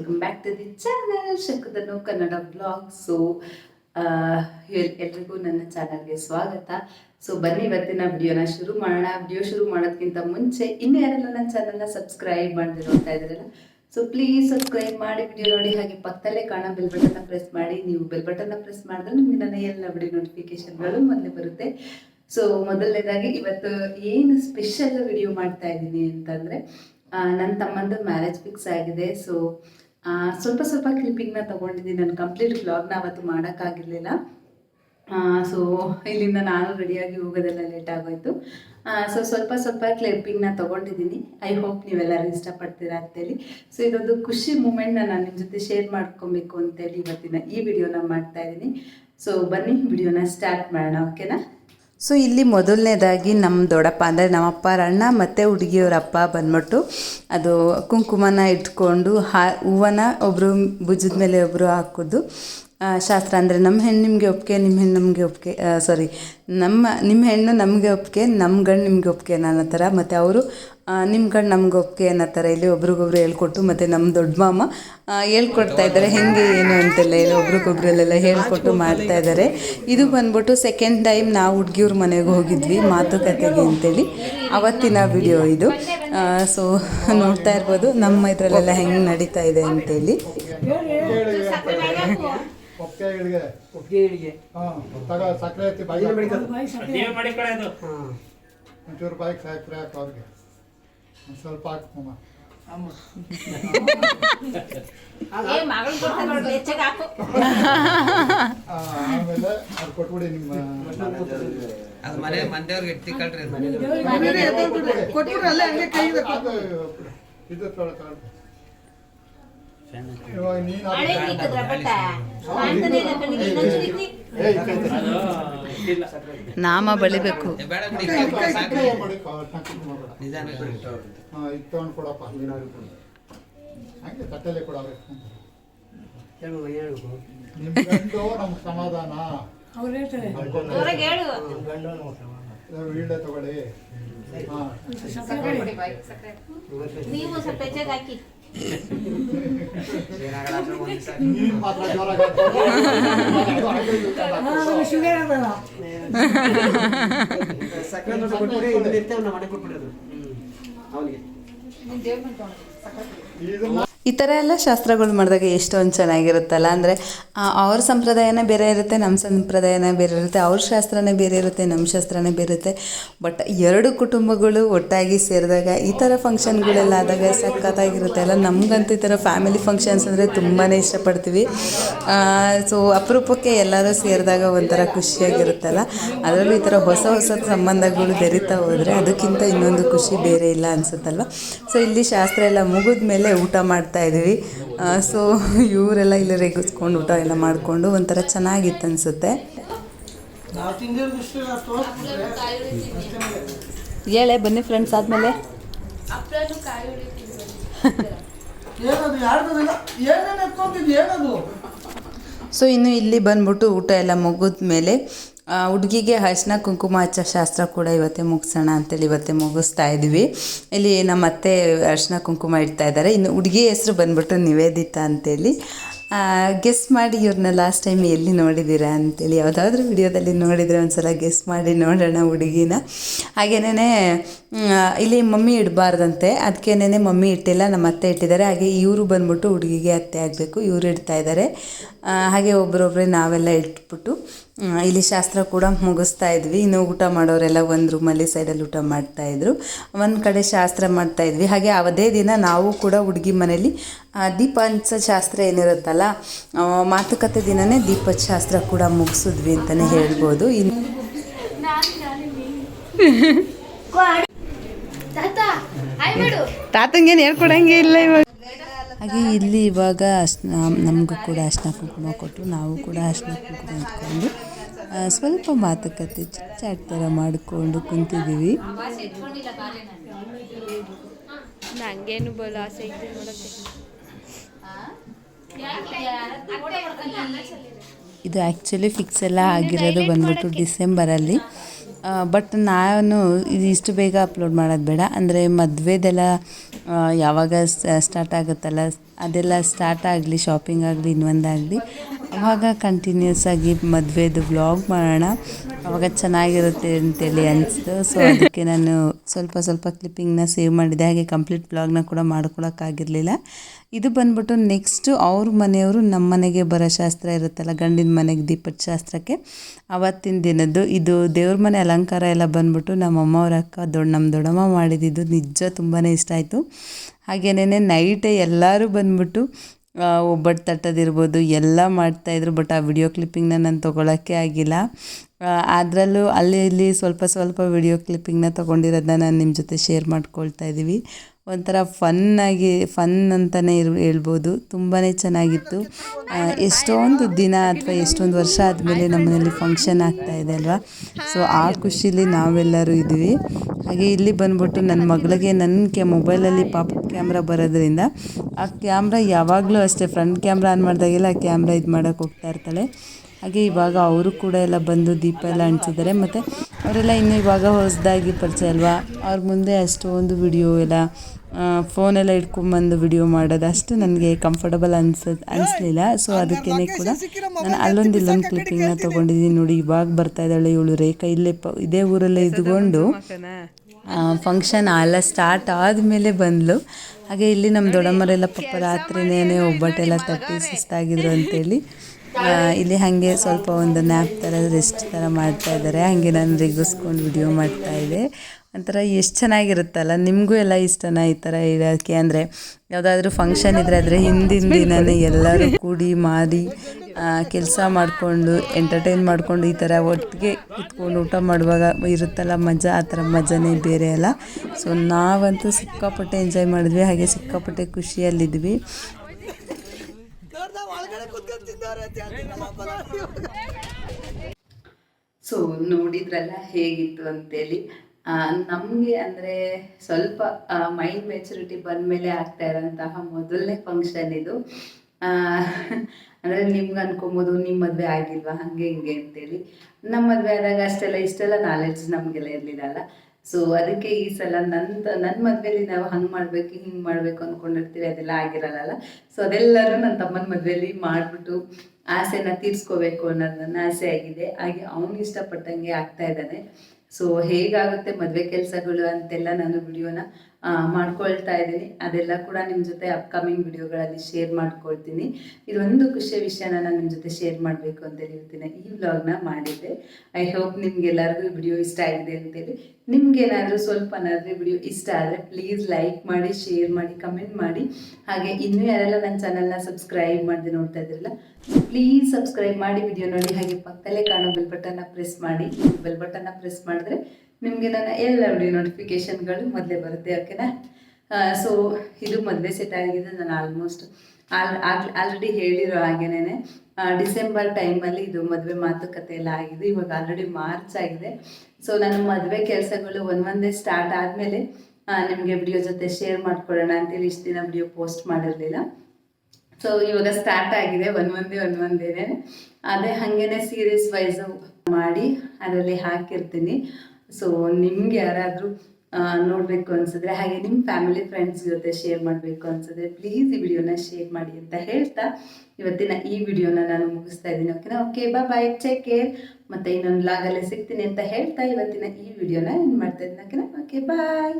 Welcome back to the channel ಶಂಕುದನ್ನು Kannada blog so ಎಲ್ರಿಗೂ ನನ್ನ ಚಾನಲ್ಗೆ ಸ್ವಾಗತ. ಸೊ ಬನ್ನಿ ಇವತ್ತಿನ ವಿಡಿಯೋನ ಶುರು ಮಾಡೋಣ. ವಿಡಿಯೋ ಶುರು ಮಾಡೋದಕ್ಕಿಂತ ಮುಂಚೆ ಇನ್ನೂ ಯಾರೆಲ್ಲ ನನ್ನ ಚಾನಲ್ನ ಸಬ್ಸ್ಕ್ರೈಬ್ ಮಾಡಿದ್ರು ಅಂತ ಇದ್ರಲ್ಲ ಸೊ ಪ್ಲೀಸ್ ಸಬ್ಸ್ಕ್ರೈಬ್ ಮಾಡಿ ವಿಡಿಯೋ ನೋಡಿ. ಹಾಗೆ ಪಕ್ಕದಲ್ಲೇ ಕಾಣೋ ಬೆಲ್ ಬಟನ್ನ ಪ್ರೆಸ್ ಮಾಡಿ. ನೀವು ಬೆಲ್ ಬಟನ್ನ ಪ್ರೆಸ್ ಮಾಡಿದ್ರೆ ನಿಮಗೆ ನನ್ನ ಎಲ್ಲ ವಿಡಿಯೋ ನೋಟಿಫಿಕೇಶನ್ಗಳು ಮೊದಲೇ ಬರುತ್ತೆ. ಸೊ ಮೊದಲನೇದಾಗಿ ಇವತ್ತು ಏನು ಸ್ಪೆಷಲ್ ವಿಡಿಯೋ ಮಾಡ್ತಾ ಇದ್ದೀನಿ ಅಂತಂದರೆ ನನ್ನ ತಮ್ಮಂದು ಮ್ಯಾರೇಜ್ ಫಿಕ್ಸ್ ಆಗಿದೆ. ಸೊ ಸ್ವಲ್ಪ ಸ್ವಲ್ಪ ಕ್ಲಿಪ್ಪಿಂಗ್ನ ತೊಗೊಂಡಿದ್ದೀನಿ. ನಾನು ಕಂಪ್ಲೀಟ್ ವ್ಲಾಗ್ನ ಅವತ್ತು ಮಾಡೋಕ್ಕಾಗಿರಲಿಲ್ಲ. ಸೊ ಇಲ್ಲಿಂದ ನಾನು ರೆಡಿಯಾಗಿ ಹೋಗೋದೆಲ್ಲ ಲೇಟ್ ಆಗೋಯ್ತು. ಸೊ ಸ್ವಲ್ಪ ಸ್ವಲ್ಪ ಕ್ಲಿಪ್ಪಿಂಗ್ನ ತೊಗೊಂಡಿದ್ದೀನಿ. ಐ ಹೋಪ್ ನೀವೆಲ್ಲರೂ ಇಷ್ಟಪಡ್ತೀರಾ ಅಂತೇಳಿ. ಸೊ ಇದೊಂದು ಖುಷಿ ಮೂಮೆಂಟ್ನ ನಾನು ನಿಮ್ಮ ಜೊತೆ ಶೇರ್ ಮಾಡ್ಕೊಬೇಕು ಅಂತೇಳಿ ಇವತ್ತಿನ ಈ ವಿಡಿಯೋನ ಮಾಡ್ತಾ ಇದ್ದೀನಿ. ಸೊ ಬನ್ನಿ ವಿಡಿಯೋನ ಸ್ಟಾರ್ಟ್ ಮಾಡೋಣ ಓಕೆನಾ ಸೊ ಇಲ್ಲಿ ಮೊದಲನೇದಾಗಿ ನಮ್ಮ ದೊಡ್ಡಪ್ಪ ಅಂದರೆ ನಮ್ಮಪ್ಪ ಅಣ್ಣ ಮತ್ತು ಹುಡುಗಿಯವರಪ್ಪ ಬಂದ್ಬಿಟ್ಟು ಅದು ಕುಂಕುಮನ ಇಟ್ಕೊಂಡು ಹಾ ಹೂವನ ಒಬ್ಬರು ಭುಜದ ಮೇಲೆ ಒಬ್ಬರು ಹಾಕೋದು. ಶಾಸ್ತ್ರ ಅಂದರೆ ನಮ್ಮ ಹೆಣ್ಣು ನಿಮಗೆ ಒಪ್ಪಿಗೆ ನಿಮ್ಮ ಹೆಣ್ಣು ನಮಗೆ ಒಪ್ಪಿಗೆ. ಸಾರಿ ನಮ್ಮ ನಿಮ್ಮ ಹೆಣ್ಣು ನಮಗೆ ಒಪ್ಪಿಗೆ ನಮ್ಮ ಗಂಡು ನಿಮಗೆ ಒಪ್ಪಿಗೆ ಅನ್ನೋ ಥರ. ಮತ್ತು ಅವರು ನಿಮ್ಮ ಗಂಡು ನಮ್ಗೆ ಒಪ್ಪಿಗೆ ಅನ್ನೋ ಥರ ಇಲ್ಲಿ ಒಬ್ರಿಗೊಬ್ರು ಹೇಳ್ಕೊಟ್ಟು ಮತ್ತು ನಮ್ಮ ದೊಡ್ಡ ಮಾಮ ಹೇಳ್ಕೊಡ್ತಾ ಇದ್ದಾರೆ. ಹೆಂಗೆ, ಏನು ಅಂತೆಲ್ಲ ಇಲ್ಲಿ ಒಬ್ರಿಗೊಬ್ರಲ್ಲೆಲ್ಲ ಹೇಳ್ಕೊಟ್ಟು ಮಾಡ್ತಾ ಇದ್ದಾರೆ. ಇದು ಬಂದ್ಬಿಟ್ಟು ಸೆಕೆಂಡ್ ಟೈಮ್ ನಾವು ಹುಡುಗಿಯವ್ರ ಮನೆಗೆ ಹೋಗಿದ್ವಿ, ಮಾತುಕತೆಗೆ ಅಂತೇಳಿ. ಅವತ್ತಿನ ವಿಡಿಯೋ ಇದು. ಸೊ ನೋಡ್ತಾ ಇರ್ಬೋದು. ನಮ್ಮ ಇದರಲ್ಲೆಲ್ಲ ಹೆಂಗೆ ನಡೀತಾ ಇದೆ ಅಂತೇಳಿ. ಒಪ್ಪಿಗೆಗಳಿಗೆ ಇಳಿಗೆ ಹಾಂ ತಗ ಸಕ್ಕರೆ ಬಾಯಿ ಮಾಡಿ ಹಾಂ. ಒಂಚೂರು ಬಾಯಿಗೆ ಸಕ್ಕರೆ ಹಾಕು ಅವ್ರಿಗೆ. ಒಂದು ಸ್ವಲ್ಪ ಹಾಕಮ್ಮ ಆಮೇಲೆ ಅದು ಕೊಟ್ಬಿಡಿ ನಿಮ್ಮ ಅದು ಮನೆ ಇದು ತೊಳೆ ಕೈ ನಾಮ ಬಳಿಬೇಕು. ಸಮಾಧಾನ. ತಗೊಳ್ಳಿ. ಹಾಂ. ನೀವು ಸ್ವಲ್ಪ ಹೆಚ್ಚಾಗಿ ಹಾಕಿ. ಸಕ್ಕರೆ ಕೊಟ್ಬಿಡೋದು ಅವನಿಗೆ ಈ ಥರ ಎಲ್ಲ ಶಾಸ್ತ್ರಗಳು ಮಾಡಿದಾಗ ಎಷ್ಟೊಂದು ಚೆನ್ನಾಗಿರುತ್ತಲ್ಲ. ಅಂದರೆ ಅವ್ರ ಸಂಪ್ರದಾಯನೇ ಬೇರೆ ಇರುತ್ತೆ ನಮ್ಮ ಸಂಪ್ರದಾಯನೇ ಬೇರೆ ಇರುತ್ತೆ, ಅವ್ರ ಶಾಸ್ತ್ರನೇ ಬೇರೆ ಇರುತ್ತೆ ನಮ್ಮ ಶಾಸ್ತ್ರನೇ ಬೇರೆ ಇರುತ್ತೆ. ಬಟ್ ಎರಡು ಕುಟುಂಬಗಳು ಒಟ್ಟಾಗಿ ಸೇರಿದಾಗ ಈ ಥರ ಫಂಕ್ಷನ್ಗಳೆಲ್ಲ ಆದಾಗ ಸಖತ್ತಾಗಿರುತ್ತೆ ಅಲ್ಲ. ನಮಗಂತೂ ಈ ಥರ ಫ್ಯಾಮಿಲಿ ಫಂಕ್ಷನ್ಸ್ ಅಂದರೆ ತುಂಬಾ ಇಷ್ಟಪಡ್ತೀವಿ. ಸೊ ಅಪರೂಪಕ್ಕೆ ಎಲ್ಲರೂ ಸೇರಿದಾಗ ಒಂಥರ ಖುಷಿಯಾಗಿರುತ್ತಲ್ಲ. ಅದರಲ್ಲೂ ಈ ಥರ ಹೊಸ ಹೊಸ ಸಂಬಂಧಗಳು ಬೆರೀತಾ ಹೋದರೆ ಅದಕ್ಕಿಂತ ಇನ್ನೊಂದು ಖುಷಿ ಬೇರೆ ಇಲ್ಲ ಅನಿಸುತ್ತಲ್ವ? ಸೊ ಇಲ್ಲಿ ಶಾಸ್ತ್ರ ಎಲ್ಲ ಮುಗಿದ ಮೇಲೆ ಊಟ ಮಾಡ್ತಾ ಇದ್ವಿ ಸೊ ಇವರೆಲ್ಲ ಇಲ್ಲಿ ರೇಗಿಸ್ಕೊಂಡು ಊಟ ಎಲ್ಲ ಮಾಡಿಕೊಂಡು ಒಂಥರ ಚೆನ್ನಾಗಿತ್ತು ಅನಿಸುತ್ತೆ. ಹೇಳೆ ಬನ್ನಿ ಫ್ರೆಂಡ್ಸ್ ಆದಮೇಲೆ. ಸೊ ಇನ್ನು ಇಲ್ಲಿ ಬಂದ್ಬಿಟ್ಟು ಊಟ ಎಲ್ಲ ಮುಗಿದ ಮೇಲೆ ಹುಡುಗಿಗೆ ಅರ್ಶಿನ ಕುಂಕುಮ ಹಚ್ಚೋ ಶಾಸ್ತ್ರ ಕೂಡ ಇವತ್ತೇ ಮುಗಿಸೋಣ ಅಂತೇಳಿ ಇವತ್ತೇ ಮುಗಿಸ್ತಾ ಇದ್ವಿ ಇಲ್ಲಿ ನಮ್ಮ ಅತ್ತೆ ಅರ್ಶಿನ ಕುಂಕುಮ ಇಡ್ತಾ ಇದ್ದಾರೆ. ಇನ್ನು ಹುಡುಗಿ ಹೆಸರು ಬಂದ್ಬಿಟ್ಟು ನಿವೇದಿತಾ ಅಂತೇಳಿ. ಗೆಸ್ ಮಾಡಿ ಇವ್ರನ್ನ ಲಾಸ್ಟ್ ಟೈಮ್ ಎಲ್ಲಿ ನೋಡಿದ್ದೀರಾ ಅಂತೇಳಿ. ಯಾವುದಾದ್ರೂ ವಿಡಿಯೋದಲ್ಲಿ ನೋಡಿದರೆ ಒಂದು ಸಲ ಗೆಸ್ ಮಾಡಿ ನೋಡೋಣ ಹುಡುಗಿನ. ಹಾಗೇನೇ ಇಲ್ಲಿ ಮಮ್ಮಿ ಇಡಬಾರ್ದಂತೆ. ಅದಕ್ಕೇನೆ ಮಮ್ಮಿ ಇಟ್ಟಿಲ್ಲ ನಮ್ಮ ಅತ್ತೆ ಇಟ್ಟಿದ್ದಾರೆ. ಹಾಗೆ ಇವರು ಬಂದ್ಬಿಟ್ಟು ಹುಡುಗಿಗೆ ಅತ್ತೆ ಆಗಬೇಕು ಇವರು ಇಡ್ತಾ ಇದ್ದಾರೆ. ಹಾಗೆ ಒಬ್ಬರೊಬ್ಬರೇ ನಾವೆಲ್ಲ ಇಟ್ಬಿಟ್ಟು ಇಲ್ಲಿ ಶಾಸ್ತ್ರ ಕೂಡ ಮುಗಿಸ್ತಾ ಇದ್ವಿ. ಇನ್ನು ಊಟ ಮಾಡೋರೆಲ್ಲ ಒಂದು ರೂಮಲ್ಲಿ ಸೈಡಲ್ಲಿ ಊಟ ಮಾಡ್ತಾಯಿದ್ರು ಒಂದು ಕಡೆ ಶಾಸ್ತ್ರ ಮಾಡ್ತಾ ಇದ್ವಿ. ಹಾಗೆ ಅದೇ ದಿನ ನಾವು ಕೂಡ ಹುಡುಗಿ ಮನೇಲಿ ದೀಪಾಂಚ ದೀಪ ಹಂಚೋ ಶಾಸ್ತ್ರ ಏನಿರುತ್ತಲ್ಲ ಮಾತುಕತೆ ದಿನನೇ ದೀಪ ಶಾಸ್ತ್ರ ಕೂಡ ಮುಗಿಸಿದ್ವಿ ಅಂತಲೇ ಹೇಳ್ಬೋದು. ಇನ್ನು ತಾತಂಗೇನು ಹೇಳ್ಕೊಡಂಗೆ ಇಲ್ಲ ಇವಾಗ. ಹಾಗೆ ಇಲ್ಲಿ ಇವಾಗ ಅರ್ಶಿನ ನಮಗೂ ಕೂಡ ಅರ್ಶಿನ ಕುಂಕುಮ ಕೊಟ್ಟು ನಾವು ಕೂಡ ಅರ್ಶಿನ ಕುಂಕುಮ ಇಟ್ಕೊಂಡು ಸ್ವಲ್ಪ ಮಾತುಕತೆ ಚಿಚ್ಚಾಟ್ ಥರ ಮಾಡಿಕೊಂಡು ಕುಂತಿದ್ದೀವಿ. ನಂಗೇನು ಬಲ ಆಸೆ ಇದು ಆ್ಯಕ್ಚುಲಿ ಫಿಕ್ಸ್ ಎಲ್ಲ ಆಗಿರೋದು ಬಂದ್ಬಿಟ್ಟು ಡಿಸೆಂಬರಲ್ಲಿ. ಬಟ್ ನಾನು ಇದು ಇಷ್ಟು ಬೇಗ ಅಪ್ಲೋಡ್ ಮಾಡೋದು ಬೇಡ. ಅಂದರೆ ಮದುವೆದೆಲ್ಲ ಯಾವಾಗ ಸ್ಟಾರ್ಟ್ ಆಗುತ್ತಲ್ಲ ಅದೆಲ್ಲ ಸ್ಟಾರ್ಟ್ ಆಗಲಿ ಶಾಪಿಂಗ್ ಆಗಲಿ ಇನ್ನೊಂದಾಗಲಿ ಅವಾಗ ಕಂಟಿನ್ಯೂಸ್ ಆಗಿ ಮದುವೆದು ವ್ಲಾಗ್ ಮಾಡೋಣ. ಅವಾಗ ಚೆನ್ನಾಗಿರುತ್ತೆ ಅಂತೇಳಿ ಅನಿಸ್ತು. ಸೊ ಅದಕ್ಕೆ ನಾನು ಸ್ವಲ್ಪ ಸ್ವಲ್ಪ ಕ್ಲಿಪ್ಪಿಂಗ್ನ ಸೇವ್ ಮಾಡಿದೆ. ಹಾಗೆ ಕಂಪ್ಲೀಟ್ ಬ್ಲಾಗ್ನ ಕೂಡ ಮಾಡ್ಕೊಳಕ್ಕಾಗಿರಲಿಲ್ಲ ಇದು ಬಂದ್ಬಿಟ್ಟು ನೆಕ್ಸ್ಟು ಅವ್ರ ಮನೆಯವರು ನಮ್ಮ ಮನೆಗೆ ಬರೋ ಶಾಸ್ತ್ರ ಇರುತ್ತಲ್ಲ, ಗಂಡಿನ ಮನೆಗೆ ದೀಪದ ಶಾಸ್ತ್ರಕ್ಕೆ. ಅವತ್ತಿನ ದಿನದ್ದು ಇದು ದೇವ್ರ ಮನೆ ಅಲಂಕಾರ ಎಲ್ಲ ಬಂದ್ಬಿಟ್ಟು ನಮ್ಮ ಅಮ್ಮವ್ರ ಅಕ್ಕ ದೊಡ್ಡ ನಮ್ಮ ದೊಡ್ಡಮ್ಮ ಮಾಡಿದ್ದು. ನಿಜ ತುಂಬಾ ಇಷ್ಟ ಆಯಿತು. ಹಾಗೇನೇ ನೈಟೇ ಎಲ್ಲರೂ ಬಂದ್ಬಿಟ್ಟು ಒಬ್ಬಟ್ಟು ತಟ್ಟೋದಿರ್ಬೋದು, ಎಲ್ಲ ಮಾಡ್ತಾಯಿದ್ರು ಬಟ್ ಆ ವಿಡಿಯೋ ಕ್ಲಿಪ್ಪಿಂಗ್ನ ನಾನು ತೊಗೊಳಕ್ಕೆ ಆಗಿಲ್ಲ. ಅದರಲ್ಲೂ ಅಲ್ಲಿ ಇಲ್ಲಿ ಸ್ವಲ್ಪ ಸ್ವಲ್ಪ ವಿಡಿಯೋ ಕ್ಲಿಪ್ಪಿಂಗ್ನ ತೊಗೊಂಡಿರೋದನ್ನ ನಾನು ನಿಮ್ಮ ಜೊತೆ ಶೇರ್ ಮಾಡ್ಕೊಳ್ತಾ ಇದ್ದೀವಿ ಒಂಥರ ಫನ್ನಾಗಿ, ಫನ್ ಅಂತಲೇ ಇರ್, ಹೇಳ್ಬೋದು. ತುಂಬಾ ಚೆನ್ನಾಗಿತ್ತು. ಎಷ್ಟೊಂದು ದಿನ ಅಥವಾ ಎಷ್ಟೊಂದು ವರ್ಷ ಆದಮೇಲೆ ನಮ್ಮನೇಲಿ ಫಂಕ್ಷನ್ ಆಗ್ತಾ ಇದೆ ಅಲ್ವಾ? ಸೊ, ಆ ಖುಷಿಲಿ ನಾವೆಲ್ಲರೂ ಇದ್ದೀವಿ ಹಾಗೆ ಇಲ್ಲಿ ಬಂದ್ಬಿಟ್ಟು ನನ್ನ ಮಗಳಿಗೆ ನನ್ನ ಕ್ಯಾ ಮೊಬೈಲಲ್ಲಿ ಪಾಪ್ ಕ್ಯಾಮ್ರಾ ಬರೋದ್ರಿಂದ ಆ ಕ್ಯಾಮ್ರಾ ಯಾವಾಗಲೂ ಅಷ್ಟೇ, ಫ್ರಂಟ್ ಕ್ಯಾಮ್ರಾ ಆನ್ ಮಾಡಿದಾಗೆಲ್ಲ ಆ ಕ್ಯಾಮ್ರಾ ಇದು ಮಾಡೋಕ್ಕೆ ಹೋಗ್ತಾ ಇರ್ತಾಳೆ. ಹಾಗೆ ಇವಾಗ ಅವರು ಕೂಡ ಎಲ್ಲ ಬಂದು ದೀಪ ಎಲ್ಲ ಅಂಟಿಸಿದ್ದಾರೆ ಮತ್ತು ಅವರೆಲ್ಲ ಇನ್ನೂ ಇವಾಗ ಹೊಸದಾಗಿ ಪರಿಚಯ ಅಲ್ವಾ? ಅವ್ರ ಮುಂದೆ ಅಷ್ಟೊಂದು ವಿಡಿಯೋ ಎಲ್ಲ ಫೋನೆಲ್ಲ ಇಟ್ಕೊಂಬಂದು ವಿಡಿಯೋ ಮಾಡೋದು ಅಷ್ಟು ನನಗೆ ಕಂಫರ್ಟಬಲ್ ಅನ್ಸೋದು ಅನಿಸ್ಲಿಲ್ಲ. ಸೊ ಅದಕ್ಕೇ ಕೂಡ ನಾನು ಅಲ್ಲೊಂದು ಇಲ್ಲೊಂದು ಕ್ಲಿಪ್ಪಿಂಗ್ನ ತೊಗೊಂಡಿದ್ದೀನಿ ನೋಡಿ ಇವಾಗ ಬರ್ತಾ ಇದ್ದಾಳೆ ಇವಳು ರೇಖಾ. ಇಲ್ಲೇ ಪ ಇದೇ ಊರಲ್ಲೇ ಇದ್ಕೊಂಡು ಫಂಕ್ಷನ್ ಎಲ್ಲ ಸ್ಟಾರ್ಟ್ ಆದಮೇಲೆ ಬಂದಳು ಹಾಗೆ ಇಲ್ಲಿ ನಮ್ಮ ದೊಡ್ಡಮ್ಮರೆಲ್ಲ ಪಾಪ ರಾತ್ರಿನೇ ಒಬ್ಬಟ್ಟೆಲ್ಲ ತಟ್ಟಿ ಸುಸ್ತಾಗಿದ್ರು ಅಂತೇಳಿ. ಇಲ್ಲಿ ಹಾಗೆ ಸ್ವಲ್ಪ ಒಂದು ನ್ಯಾಪ್ ಥರ ರೆಸ್ಟ್ ಥರ ಮಾಡ್ತಾ ಇದ್ದಾರೆ. ಹಾಗೆ ನಾನು ರಿಗಿಸ್ಕೊಂಡು ವಿಡಿಯೋ ಮಾಡ್ತಾ ಇದ್ದೆ ಒಂಥರ ಎಷ್ಟು ಚೆನ್ನಾಗಿರುತ್ತಲ್ಲ? ನಿಮಗೂ ಎಲ್ಲ ಇಷ್ಟನಾ ಈ ಥರ ಇರೋಕ್ಕೆ ಅಂದರೆ ಯಾವುದಾದ್ರೂ ಫಂಕ್ಷನ್ ಇದ್ರೆ ಆದರೆ ಹಿಂದಿನ ದಿನವೇ ಎಲ್ಲರೂ ಕೂಡಿ ಮಾಡಿ ಕೆಲಸ ಮಾಡಿಕೊಂಡು ಎಂಟರ್ಟೈನ್ ಮಾಡಿಕೊಂಡು ಈ ಥರ ಒಟ್ಟಿಗೆ ಕುತ್ಕೊಂಡು ಊಟ ಮಾಡುವಾಗ ಇರುತ್ತಲ್ಲ ಮಜಾ ಆ ಥರ ಮಜಾನೇ ಬೇರೆ ಅಲ್ಲ. ಸೊ ನಾವಂತೂ ಸಿಕ್ಕಾಪಟ್ಟೆ ಎಂಜಾಯ್ ಮಾಡಿದ್ವಿ ಹಾಗೆ ಸಿಕ್ಕಾಪಟ್ಟೆ ಖುಷಿಯಲ್ಲಿದ್ವಿ. ಸೊ ನೋಡಿದ್ರಲ್ಲ ಹೇಗಿತ್ತು ಅಂತೇಳಿ? ನಮಗೆ ಅಂದರೆ ಸ್ವಲ್ಪ ಮೈಂಡ್ ಮೆಚುರಿಟಿ ಬಂದಮೇಲೆ ಆಗ್ತಾ ಇರೋಂತಹ ಮೊದಲನೇ ಫಂಕ್ಷನ್ ಇದು. ಅಂದರೆ ನಿಮ್ಗೆ ಅನ್ಕೊಬೋದು ನಿಮ್ಮ ಮದುವೆ ಆಗಿಲ್ವಾ, ಹಾಗೆ ಹಿಂಗೆ ಅಂತೇಳಿ ನಮ್ಮ ಮದುವೆ ಆದಾಗ ಅಷ್ಟೆಲ್ಲ, ಇಷ್ಟೆಲ್ಲ ನಾಲೆಡ್ಜ್ ನಮಗೆಲ್ಲ ಇರಲಿಲ್ಲಲ್ಲ ಸೊ ಅದಕ್ಕೆ ಈ ಸಲ ನಂದು ನನ್ನ ಮದುವೆಯಲ್ಲಿ ನಾವು ಹಂಗೆ ಮಾಡಬೇಕು, ಹಿಂಗೆ ಮಾಡಬೇಕು ಅಂದ್ಕೊಂಡಿರ್ತೀವಿ ಅದೆಲ್ಲ ಆಗಿರಲ್ಲ ಸೊ ಅದೆಲ್ಲರೂ ನನ್ನ ತಮ್ಮನ ಮದುವೆಯಲ್ಲಿ ಮಾಡಿಬಿಟ್ಟು ಆಸೆನ ತೀರಿಸ್ಕೋಬೇಕು ಅನ್ನೋದು ನನ್ನ ಆಸೆ ಆಗಿದೆ. ಹಾಗೆ ಅವನು ಇಷ್ಟಪಟ್ಟಂಗೆ ಆಗ್ತಾ ಇದ್ದಾನೆ. ಸೊ ಹೇಗಾಗುತ್ತೆ ಮದುವೆ ಕೆಲಸಗಳು ಅಂತೆಲ್ಲ ನಾನು ವಿಡಿಯೋನ ಮಾಡ್ಕೊಳ್ತಾ ಇದ್ದೀನಿ. ಅದೆಲ್ಲ ಕೂಡ ನಿಮ್ಮ ಜೊತೆ ಅಪ್ಕಮಿಂಗ್ ವಿಡಿಯೋಗಳಲ್ಲಿ ಶೇರ್ ಮಾಡ್ಕೊಳ್ತೀನಿ. ಇದೊಂದು ಖುಷಿಯ ವಿಷಯನ ನಾನು ನಿಮ್ಮ ಜೊತೆ ಶೇರ್ ಮಾಡಬೇಕು ಅಂತ ಇವತ್ತಿನ ಈ ವ್ಲಾಗ್ನ ಮಾಡಿದ್ದೆ. ಐ ಹೋಪ್ ನಿಮ್ಗೆಲ್ಲರಿಗೂ ಈ ವಿಡಿಯೋ ಇಷ್ಟ ಆಗಿದೆ ಅಂತೇಳಿ. ನಿಮ್ಗೇನಾದರೂ ಸ್ವಲ್ಪನಾದರೂ ವಿಡಿಯೋ ಇಷ್ಟ ಆದರೆ ಪ್ಲೀಸ್ ಲೈಕ್ ಮಾಡಿ ಶೇರ್ ಮಾಡಿ ಕಮೆಂಟ್ ಮಾಡಿ. ಹಾಗೆ ಇನ್ನೂ ಯಾರೆಲ್ಲ ನನ್ನ ಚಾನಲ್ನ ಸಬ್ಸ್ಕ್ರೈಬ್ ಮಾಡಿದೆ ನೋಡ್ತಾ ಇದ್ರಲ್ಲ ಪ್ಲೀಸ್ ಸಬ್ಸ್ಕ್ರೈಬ್ ಮಾಡಿ. ವಿಡಿಯೋ ನೋಡಿ ಹಾಗೆ ಪಕ್ಕದಲ್ಲೇ ಕಾಣೋ ಬೆಲ್ ಬಟನ್ನ ಪ್ರೆಸ್ ಮಾಡಿ. ಬೆಲ್ ಬಟನ್ನ ಪ್ರೆಸ್ ಮಾಡಿದ್ರೆ ನಿಮಗೆ ನನ್ನ ಎಲ್ಲ ವಿಡಿಯೋ ನೋಟಿಫಿಕೇಷನ್ಗಳು ಮೊದಲೇ ಬರುತ್ತೆ ಓಕೆನಾ ಸೊ ಇದು ಮದುವೆ ಸೆಟ್ ಆಗಿದೆ, ನಾನು ಆಲ್ಮೋಸ್ಟ್ ಆಲ್ ಆಲ್ರೆಡಿ ಹೇಳಿರೋ ಹಾಗೇನೆ ಡಿಸೆಂಬರ್ ಟೈಮಲ್ಲಿ ಇದು ಮದುವೆ ಮಾತುಕತೆ ಎಲ್ಲ ಆಗಿದೆ, ಇವಾಗ ಆಲ್ರೆಡಿ ಮಾರ್ಚ್ ಆಗಿದೆ. ಸೊ ನನ್ನ ಮದುವೆ ಕೆಲಸಗಳು ಒಂದೊಂದೇ ಸ್ಟಾರ್ಟ್ ಆದಮೇಲೆ ನಿಮಗೆ ವಿಡಿಯೋ ಜೊತೆ ಶೇರ್ ಮಾಡ್ಕೊಳ್ಳೋಣ ಅಂತೇಳಿ ಇಷ್ಟು ದಿನ ವಿಡಿಯೋ ಪೋಸ್ಟ್ ಮಾಡಿರಲಿಲ್ಲ. ಸೊ ಇವಾಗ ಸ್ಟಾರ್ಟ್ ಆಗಿದೆ ಒಂದು ಒಂದೇ ಒಂದು ಒಂದೇನೆ ಅದೇ ಹಾಗೇನೆ ಸೀರೀಸ್ ವೈಸ್ ಮಾಡಿ ಅದರಲ್ಲಿ ಹಾಕಿರ್ತೀನಿ. ಸೊ ನಿಮ್ಗೆ ಯಾರಾದರೂ ನೋಡಬೇಕು ಅನ್ಸಿದ್ರೆ, ಹಾಗೆ ನಿಮ್ಮ ಫ್ಯಾಮಿಲಿ ಫ್ರೆಂಡ್ಸ್ ಜೊತೆ ಶೇರ್ ಮಾಡಬೇಕು ಅನ್ಸಿದ್ರೆ ಪ್ಲೀಸ್ ಈ ವಿಡಿಯೋನ ಶೇರ್ ಮಾಡಿ ಅಂತ ಹೇಳ್ತಾ, ಇವತ್ತಿನ ಈ ವಿಡಿಯೋನ ನಾನು ಮುಗಿಸ್ತಾ ಇದ್ದೀನಿ. ಓಕೆನಾ ಓಕೆ ಬಾ ಬಾಯ್ ಟೇಕ್ ಕೇರ್ ಮತ್ತೆ ಇನ್ನೊಂದು ಲಾಗಲ್ಲೇ ಸಿಗ್ತೀನಿ ಅಂತ ಹೇಳ್ತಾ, ಇವತ್ತಿನ ಈ ವಿಡಿಯೋನ ಏನು ಮಾಡ್ತಾ ಇದ್ದೀನಿ. ಓಕೆನಾ ಓಕೆ ಬಾಯ್